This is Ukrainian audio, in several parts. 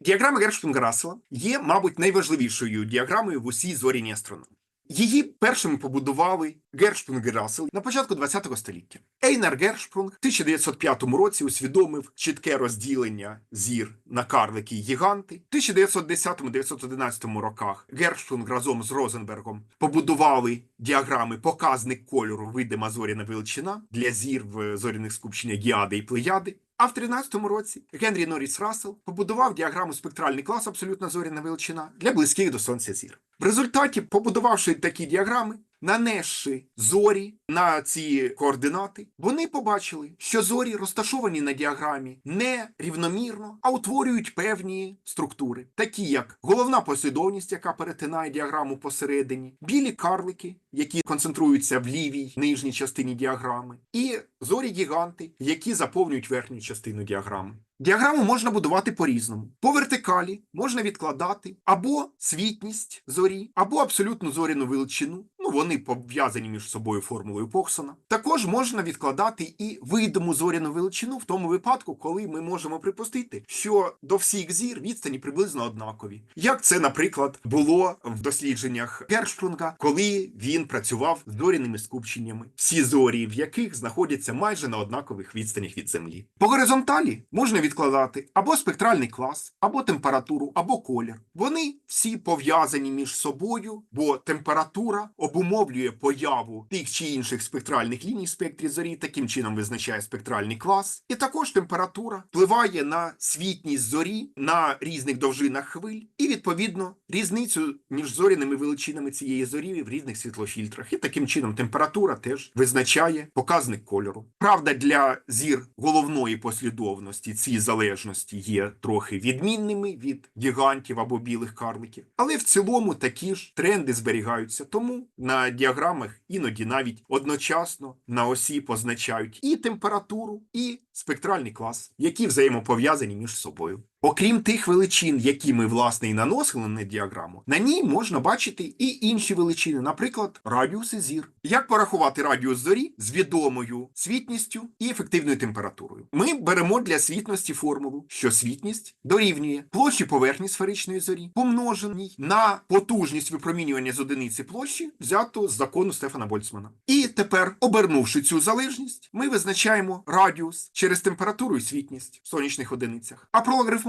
Діаграма Герштунга Рассела є, мабуть, найважливішою діаграмою в усій зоряній астрономії. Її першими побудували Гершпрунг і Рассел на початку ХХ століття. Ейнар Гершпрунг в 1905 році усвідомив чітке розділення зір на карлики й гіганти. В 1910-1911 роках Гершпрунг разом з Розенбергом побудували діаграми показник кольору видима зоряна величина для зір в зоряних скупченнях Гіади і Плеяди. А в 13-му році Генрі Норріс Рассел побудував діаграму спектральний клас абсолютно зоряна величина для близьких до сонця зір. В результаті, побудувавши такі діаграми, нанесши зорі на ці координати, вони побачили, що зорі розташовані на діаграмі не рівномірно, а утворюють певні структури, такі як головна послідовність, яка перетинає діаграму посередині, білі карлики, які концентруються в лівій нижній частині діаграми, і зорі гіганти, які заповнюють верхню частину діаграми. Діаграму можна будувати по-різному. По вертикалі можна відкладати або світність зорі, або абсолютну зоряну величину. Ну, вони пов'язані між собою формулою Поксона. Також можна відкладати і видиму зоряну величину в тому випадку, коли ми можемо припустити, що до всіх зір відстані приблизно однакові. Як це, наприклад, було в дослідженнях Гершпрунга, коли він працював з зоряними скупченнями, всі зорі, в яких знаходяться майже на однакових відстанях від Землі. По горизонталі можна відкладати або спектральний клас, або температуру, або колір. Вони всі пов'язані між собою, бо температура обумовлює появу тих чи інших спектральних ліній в спектрі зорі, таким чином визначає спектральний клас. І також температура впливає на світність зорі на різних довжинах хвиль, і відповідно різницю між зоряними величинами цієї зорі в різних світлофільтрах. І таким чином температура теж визначає показник кольору. Правда, для зір головної послідовності ці залежності є трохи відмінними від гігантів або білих карликів, але в цілому такі ж тренди зберігаються. Тому на діаграмах іноді навіть одночасно на осі позначають і температуру, і спектральний клас, які взаємопов'язані між собою. Окрім тих величин, які ми власне і наносили на діаграму, на ній можна бачити і інші величини, наприклад, радіуси зір. Як порахувати радіус зорі з відомою світністю і ефективною температурою? Ми беремо для світності формулу, що світність дорівнює площі поверхні сферичної зорі, помноженій на потужність випромінювання з одиниці площі, взято з закону Стефана Больцмана. І тепер, обернувши цю залежність, ми визначаємо радіус через температуру і світність в сонячних одиницях. А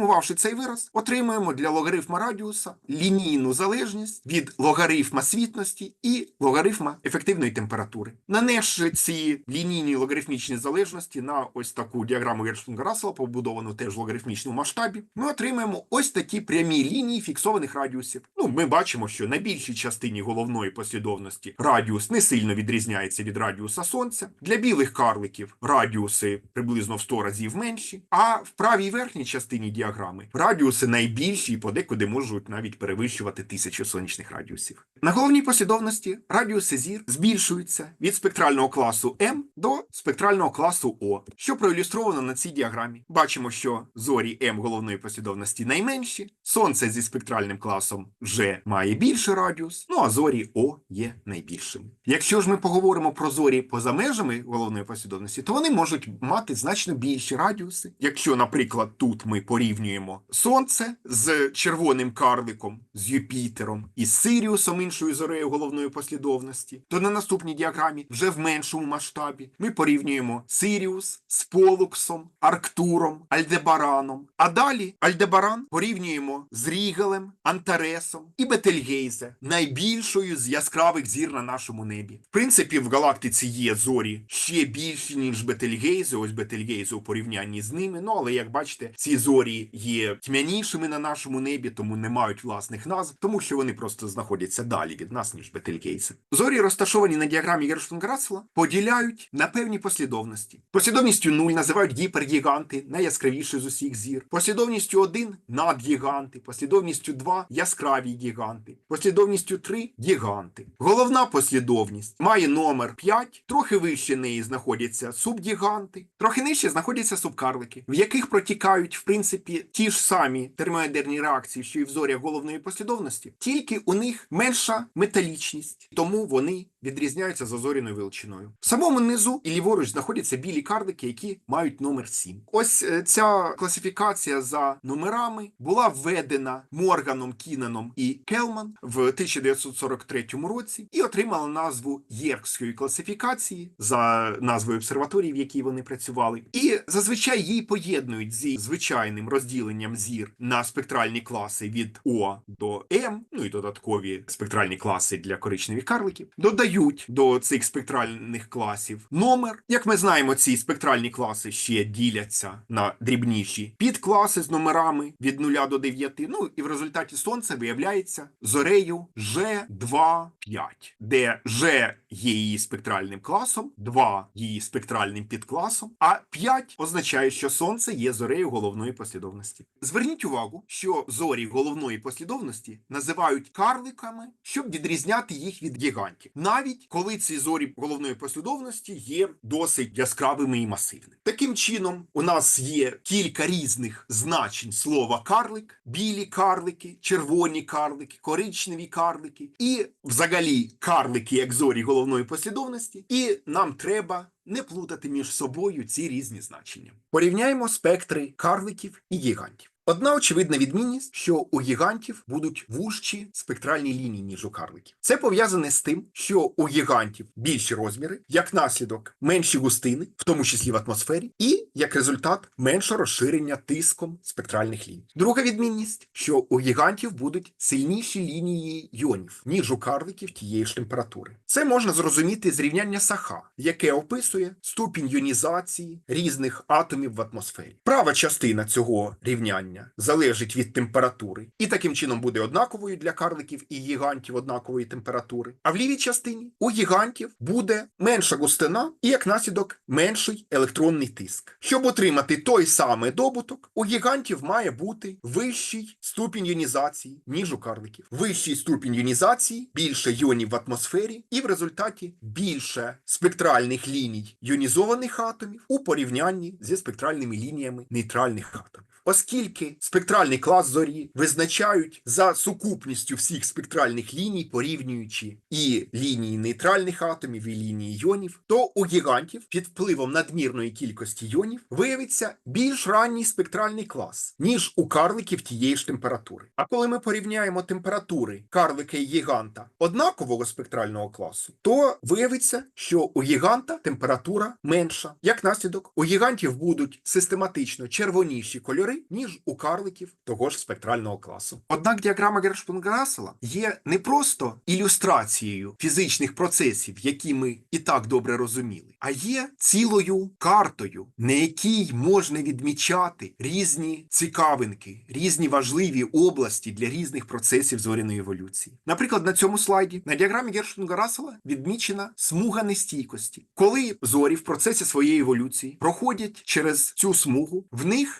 прологарифмувавши цей вираз, отримуємо для логарифма радіуса лінійну залежність від логарифма світності і логарифма ефективної температури. Нанесши ці лінійні логарифмічні залежності на ось таку діаграму гершпунга рассела побудовану теж в логарифмічному масштабі, ми отримаємо ось такі прямі лінії фіксованих радіусів. Ну, ми бачимо, що на більшій частині головної послідовності радіус не сильно відрізняється від радіуса сонця. Для білих карликів радіуси приблизно в 100 разів менші, а в правій верхній частині діаграми радіуси найбільші і подекуди можуть навіть перевищувати тисячу сонячних радіусів. На головній послідовності радіуси зір збільшуються від спектрального класу М до спектрального класу О, що проілюстровано на цій діаграмі. Бачимо, що зорі М головної послідовності найменші, сонце зі спектральним класом вже має більший радіус, ну а зорі О є найбільшими. Якщо ж ми поговоримо про зорі поза межами головної послідовності, то вони можуть мати значно більші радіуси. Якщо, наприклад, тут ми порівнюємо Сонце з червоним карликом, з Юпітером і з Сиріусом, іншою зорею головної послідовності, то на наступній діаграмі вже в меншому масштабі ми порівнюємо Сиріус з Полуксом, Арктуром, Альдебараном. А далі Альдебаран порівнюємо з Рігелем, Антаресом і Бетельгейзе, найбільшою з яскравих зір на нашому небі. В принципі, в галактиці є зорі ще більші, ніж Бетельгейзе. Ось Бетельгейзе у порівнянні з ними. Ну але як бачите, ці зорі є тьмянішими на нашому небі, тому не мають власних назв, тому що вони просто знаходяться далі від нас, ніж бетелькейси. Зорі, розташовані на діаграмі Герштунграссела, поділяють на певні послідовності. Послідовністю 0 називають гіпергіганти, найяскравіші з усіх зір. Послідовністю 1 надгіганти, послідовністю 2 яскраві гіганти, послідовністю 3 гіганти. Головна послідовність має номер 5, трохи вище неї знаходяться субгіганти, трохи нижче знаходяться субкарлики, в яких протікають в принципі ті ж самі термоядерні реакції, що і в зорях головної послідовності, тільки у них менша металічність, тому вони відрізняються за зоряною величиною. В самому низу і ліворуч знаходяться білі карлики, які мають номер 7. Ось е, ця класифікація за номерами була введена Морганом, Кінаном і Келман в 1943 році і отримала назву Єркської класифікації за назвою обсерваторії, в якій вони працювали. І зазвичай її поєднують зі звичайним розділенням зір на спектральні класи від О до М, ну і додаткові спектральні класи для коричневих карликів. Додають до цих спектральних класів номер. Як ми знаємо, ці спектральні класи ще діляться на дрібніші підкласи з номерами від 0 до 9. Ну і в результаті сонце виявляється зорею G2 5, де G є її спектральним класом, 2 її спектральним підкласом, а 5 означає, що сонце є зорею головної послідовності. Зверніть увагу, що зорі головної послідовності називають карликами, щоб відрізняти їх від гігантів, навіть коли ці зорі головної послідовності є досить яскравими і масивними. Таким чином, у нас є кілька різних значень слова карлик, білі карлики, червоні карлики, коричневі карлики, і взагалі карлики як зорі головної послідовності, і нам треба не плутати між собою ці різні значення. Порівняємо спектри карликів і гігантів. Одна очевидна відмінність, що у гігантів будуть вужчі спектральні лінії, ніж у карликів. Це пов'язане з тим, що у гігантів більші розміри, як наслідок менші густини, в тому числі в атмосфері, і як результат менше розширення тиском спектральних ліній. Друга відмінність, що у гігантів будуть сильніші лінії йонів, ніж у карликів тієї ж температури. Це можна зрозуміти з рівняння Саха, яке описує ступінь йонізації різних атомів в атмосфері. Права частина цього рівняння залежить від температури, і таким чином буде однаковою для карликів і гігантів однакової температури. А в лівій частині у гігантів буде менша густина і як наслідок менший електронний тиск. Щоб отримати той самий добуток, у гігантів має бути вищий ступінь йонізації, ніж у карликів. Вищий ступінь йонізації, більше йонів в атмосфері, і в результаті більше спектральних ліній йонізованих атомів у порівнянні зі спектральними лініями нейтральних атомів. Оскільки спектральний клас зорі визначають за сукупністю всіх спектральних ліній, порівнюючи і лінії нейтральних атомів, і лінії йонів, то у гігантів під впливом надмірної кількості йонів виявиться більш ранній спектральний клас, ніж у карликів тієї ж температури. А коли ми порівняємо температури карлика і гіганта однакового спектрального класу, то виявиться, що у гіганта температура менша. Як наслідок, у гігантів будуть систематично червоніші кольори, ніж у карликів того ж спектрального класу. Однак діаграма Гершпунга-Рассела є не просто ілюстрацією фізичних процесів, які ми і так добре розуміли, а є цілою картою, на якій можна відмічати різні цікавинки, різні важливі області для різних процесів зоряної еволюції. Наприклад, на цьому слайді на діаграмі Гершпунга-Рассела відмічена смуга нестійкості. Коли зорі в процесі своєї еволюції проходять через цю смугу, в них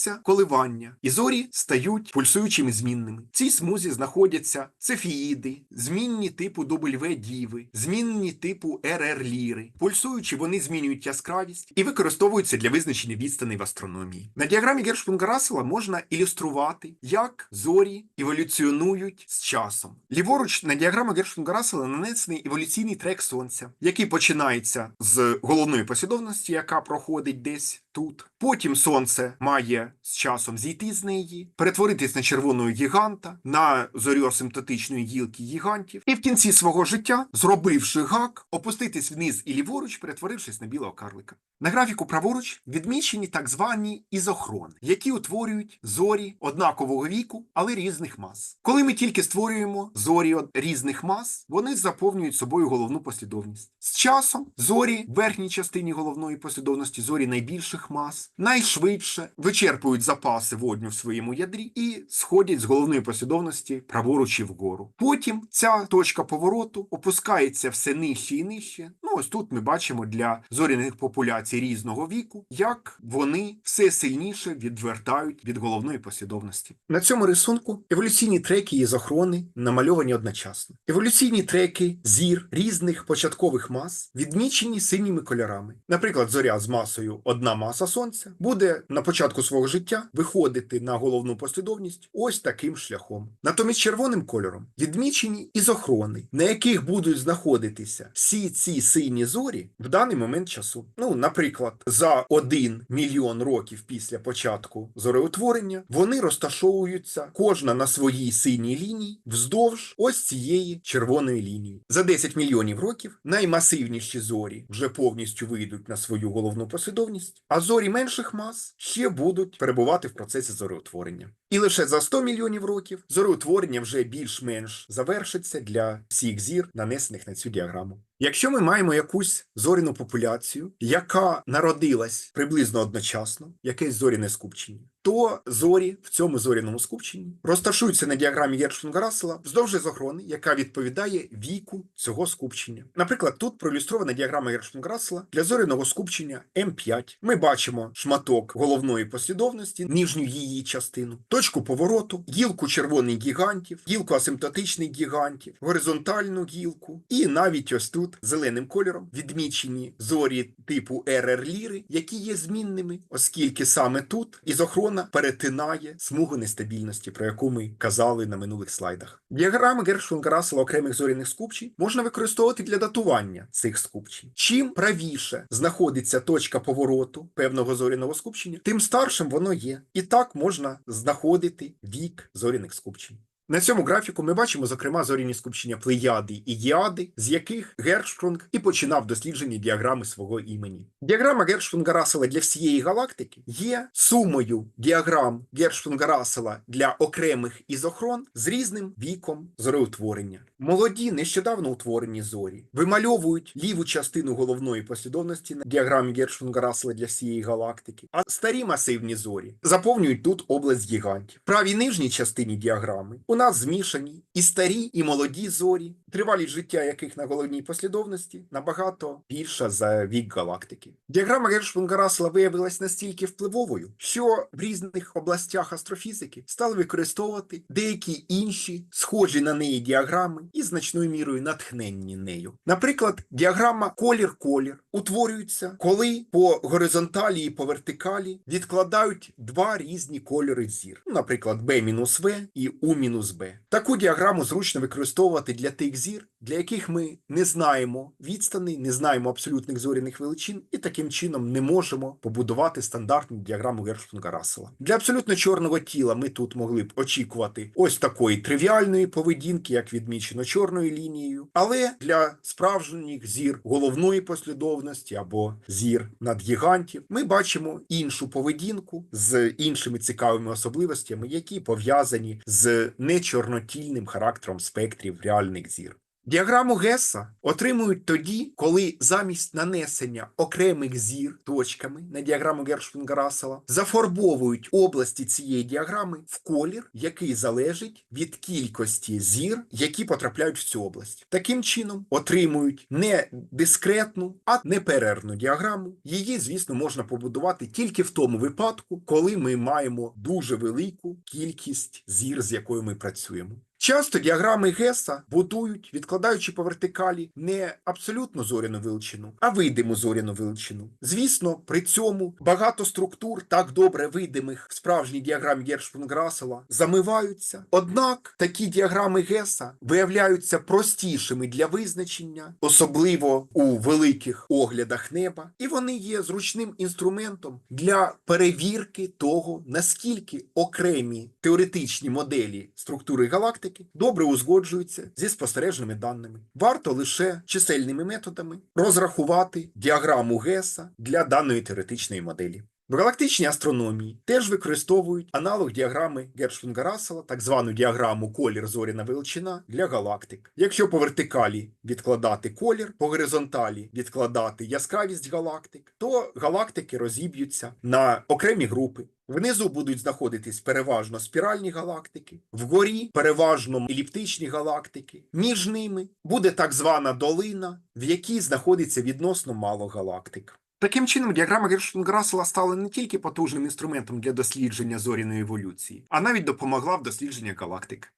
починаються коливання, і зорі стають пульсуючими змінними. В цій смузі знаходяться цефіїди, змінні типу W-діви, змінні типу РР-ліри. Пульсуючи, вони змінюють яскравість і використовуються для визначення відстаней в астрономії. На діаграмі Гершпунга-Рассела можна ілюструвати, як зорі еволюціонують з часом. Ліворуч на діаграму Гершпунга-Рассела нанесений еволюційний трек сонця, який починається з головної послідовності, яка проходить десь тут. Потім сонце має з часом зійти з неї, перетворитись на червоного гіганта, на зорю асимптотичної гілки гігантів, і в кінці свого життя, зробивши гак, опуститись вниз і ліворуч, перетворившись на білого карлика. На графіку праворуч відмічені так звані ізохрони, які утворюють зорі однакового віку, але різних мас. Коли ми тільки створюємо зорі різних мас, вони заповнюють собою головну послідовність. З часом зорі в верхній частині головної послідовності зорі найбільших мас найшвидше вичерпують запаси водню в своєму ядрі і сходять з головної послідовності праворуч і вгору. Потім ця точка повороту опускається все нижче і нижче. Ну ось тут ми бачимо для зоряних популяцій різного віку, як вони все сильніше відвертають від головної послідовності. На цьому рисунку еволюційні треки ізохрони намальовані одночасно. Еволюційні треки зір різних початкових мас відмічені синіми кольорами. Наприклад, зоря з масою одна маса сонця буде на початку свого життя виходити на головну послідовність ось таким шляхом. Натомість червоним кольором відмічені ізохрони, на яких будуть знаходитися всі ці сині зорі в даний момент часу. Ну, наприклад, за 1 мільйон років після початку зореутворення вони розташовуються кожна на своїй синій лінії вздовж ось цієї червоної лінії. За 10 мільйонів років наймасивніші зорі вже повністю вийдуть на свою головну послідовність, а зорі менших мас ще будуть перебувати в процесі зореутворення. І лише за 100 мільйонів років зореутворення вже більш-менш завершиться для всіх зір, нанесених на цю діаграму. Якщо ми маємо якусь зоряну популяцію, яка народилась приблизно одночасно, якесь зоряне скупчення, то зорі в цьому зоряному скупченні розташуються на діаграмі гершфунга рассела вздовж ізохрони, яка відповідає віку цього скупчення. Наприклад, тут проілюстрована діаграма гершфунга рассела для зоряного скупчення М5. Ми бачимо шматок головної послідовності, нижню її частину, точку повороту, гілку червоних гігантів, гілку асимптотичних гігантів, горизонтальну гілку, і навіть ось тут зеленим кольором відмічені зорі типу РР ліри, які є змінними, оскільки саме тут ізохрона перетинає смугу нестабільності, про яку ми казали на минулих слайдах. Діаграми гершфунга рассела окремих зоряних скупчень можна використовувати для датування цих скупчень. Чим правіше знаходиться точка повороту певного зоряного скупчення, тим старшим воно є. І так можна знаходити вік зоряних скупчень. На цьому графіку ми бачимо, зокрема, зоряні скупчення Плеяди і Гіади, з яких Гершфрунг і починав дослідження діаграми свого імені. Діаграма Гершфрунга Рассела для всієї галактики є сумою діаграм Гершфрунга Рассела для окремих ізохрон з різним віком зореутворення. Молоді, нещодавно утворені зорі вимальовують ліву частину головної послідовності на діаграмі Гершфрунга Рассела для всієї галактики, а старі масивні зорі заповнюють тут область гігантів. Правій нижній частині діаграми у нас змішані і старі, і молоді зорі, тривалість життя яких на головній послідовності набагато більша за вік галактики. Діаграма Гершфунга Рассела виявилась настільки впливовою, що в різних областях астрофізики стали використовувати деякі інші схожі на неї діаграми і значною мірою натхненні нею. Наприклад, діаграма колір-колір утворюється, коли по горизонталі і по вертикалі відкладають два різні кольори зір, наприклад, B-В і У-Б. Таку діаграму зручно використовувати для тих зір, для яких ми не знаємо відстаней, не знаємо абсолютних зоряних величин, і таким чином не можемо побудувати стандартну діаграму Гершфунга Рассела. Для абсолютно чорного тіла ми тут могли б очікувати ось такої тривіальної поведінки, як відмічено чорною лінією, але для справжніх зір головної послідовності або зір надгігантів ми бачимо іншу поведінку з іншими цікавими особливостями, які пов'язані з нечорнотільним характером спектрів реальних зір. Діаграму Гесса отримують тоді, коли замість нанесення окремих зір точками на діаграму Гершвінга Рассела зафарбовують області цієї діаграми в колір, який залежить від кількості зір, які потрапляють в цю область. Таким чином отримують не дискретну, а неперервну діаграму. Її, звісно, можна побудувати тільки в тому випадку, коли ми маємо дуже велику кількість зір, з якою ми працюємо. Часто діаграми Геса будують, відкладаючи по вертикалі не абсолютно зоряну величину, а видиму зоряну величину. Звісно, при цьому багато структур, так добре видимих в справжній діаграмі Гершпунграсела, замиваються. Однак такі діаграми Геса виявляються простішими для визначення, особливо у великих оглядах неба, і вони є зручним інструментом для перевірки того, наскільки окремі теоретичні моделі структури галактики добре узгоджуються зі спостережними даними. Варто лише чисельними методами розрахувати діаграму Геса для даної теоретичної моделі. В галактичній астрономії теж використовують аналог діаграми Гершвінга Рассела, так звану діаграму колір зоряна величина для галактик. Якщо по вертикалі відкладати колір, по горизонталі відкладати яскравість галактик, то галактики розіб'ються на окремі групи. Внизу будуть знаходитись переважно спіральні галактики, вгорі переважно еліптичні галактики. Між ними буде так звана долина, в якій знаходиться відносно мало галактик. Таким чином, діаграма Гершвінга-Рассела стала не тільки потужним інструментом для дослідження зоряної еволюції, а навіть допомогла в дослідженні галактик.